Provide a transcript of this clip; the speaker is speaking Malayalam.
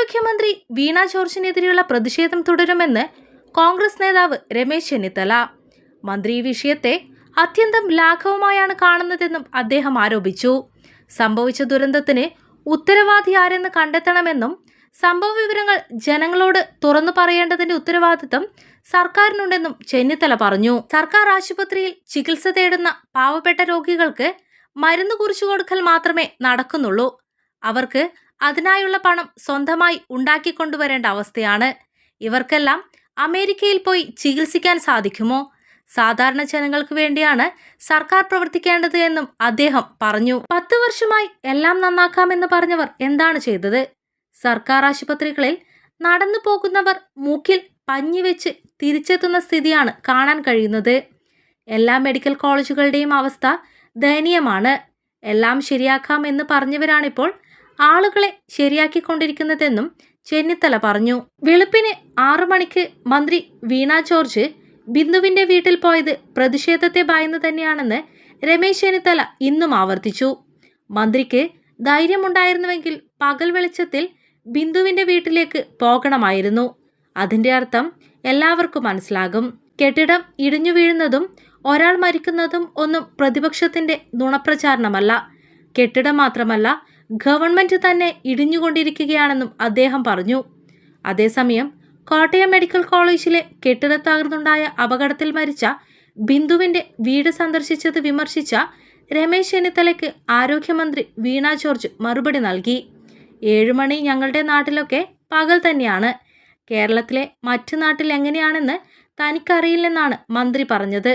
ആരോഗ്യമന്ത്രി വീണ ജോർജിനെതിരെയുള്ള പ്രതിഷേധം തുടരുമെന്ന് കോൺഗ്രസ് നേതാവ് രമേശ് ചെന്നിത്തല. മന്ത്രി ഈ വിഷയത്തെ അത്യന്തം ലാഘവമായാണ് കാണുന്നതെന്നും അദ്ദേഹം ആരോപിച്ചു. സംഭവിച്ച ദുരന്തത്തിന് ഉത്തരവാദി ആരെന്ന് കണ്ടെത്തണമെന്നും സംഭവ വിവരങ്ങൾ ജനങ്ങളോട് തുറന്നു പറയേണ്ടതിന്റെ ഉത്തരവാദിത്തം സർക്കാരിനുണ്ടെന്നും ചെന്നിത്തല പറഞ്ഞു. സർക്കാർ ആശുപത്രിയിൽ ചികിത്സ തേടുന്ന പാവപ്പെട്ട രോഗികൾക്ക് മരുന്ന് കുറിച്ചു കൊടുക്കൽ മാത്രമേ നടക്കുന്നുള്ളൂ. അവർക്ക് അതിനായുള്ള പണം സ്വന്തമായി ഉണ്ടാക്കിക്കൊണ്ടുവരേണ്ട അവസ്ഥയാണ്. ഇവർക്കെല്ലാം അമേരിക്കയിൽ പോയി ചികിത്സിക്കാൻ സാധിക്കുമോ? സാധാരണ ജനങ്ങൾക്ക് വേണ്ടിയാണ് സർക്കാർ പ്രവർത്തിക്കേണ്ടത് എന്നും അദ്ദേഹം പറഞ്ഞു. പത്ത് വർഷമായി എല്ലാം നന്നാക്കാമെന്ന് പറഞ്ഞവർ എന്താണ് ചെയ്തത്? സർക്കാർ ആശുപത്രികളിൽ നടന്നു പോകുന്നവർ മൂക്കിൽ പഞ്ഞി വെച്ച് തിരിച്ചെത്തുന്ന സ്ഥിതിയാണ് കാണാൻ കഴിയുന്നത്. എല്ലാ മെഡിക്കൽ കോളേജുകളുടെയും അവസ്ഥ ദയനീയമാണ്. എല്ലാം ശരിയാക്കാം എന്ന് പറഞ്ഞവരാണിപ്പോൾ ആളുകളെ ശരിയാക്കിക്കൊണ്ടിരിക്കുന്നതെന്നും ചെന്നിത്തല പറഞ്ഞു. വെളുപ്പിന് ആറു മണിക്ക് മന്ത്രി വീണ ജോർജ് ബിന്ദുവിന്റെ വീട്ടിൽ പോയത് പ്രതിഷേധത്തെ ഭയന്ന് തന്നെയാണെന്ന് രമേശ് ചെന്നിത്തല ഇന്നും ആവർത്തിച്ചു. മന്ത്രിക്ക് ധൈര്യമുണ്ടായിരുന്നുവെങ്കിൽ പകൽ വെളിച്ചത്തിൽ ബിന്ദുവിന്റെ വീട്ടിലേക്ക് പോകണമായിരുന്നു. അതിന്റെ അർത്ഥം എല്ലാവർക്കും മനസ്സിലാകും. കെട്ടിടം ഇടിഞ്ഞു വീഴുന്നതും ഒരാൾ മരിക്കുന്നതും ഒന്നും പ്രതിപക്ഷത്തിന്റെ നുണപ്രചാരണമല്ല. കെട്ടിടം മാത്രമല്ല ഗവൺമെന്റ് തന്നെ ഇടിഞ്ഞുകൊണ്ടിരിക്കുകയാണെന്നും അദ്ദേഹം പറഞ്ഞു. അതേസമയം കോട്ടയം മെഡിക്കൽ കോളേജിലെ കെട്ടിട അപകടത്തിൽ മരിച്ച ബിന്ദുവിന്റെ വീട് സന്ദർശിച്ചത് വിമർശിച്ച രമേശ് ചെന്നിത്തലയ്ക്ക് ആരോഗ്യമന്ത്രി വീണ ജോർജ് മറുപടി നൽകി. ഏഴുമണി ഞങ്ങളുടെ നാട്ടിലൊക്കെ പകൽ തന്നെയാണ്. കേരളത്തിലെ മറ്റു നാട്ടിൽ എങ്ങനെയാണെന്ന് തനിക്കറിയില്ലെന്നാണ് മന്ത്രി പറഞ്ഞത്.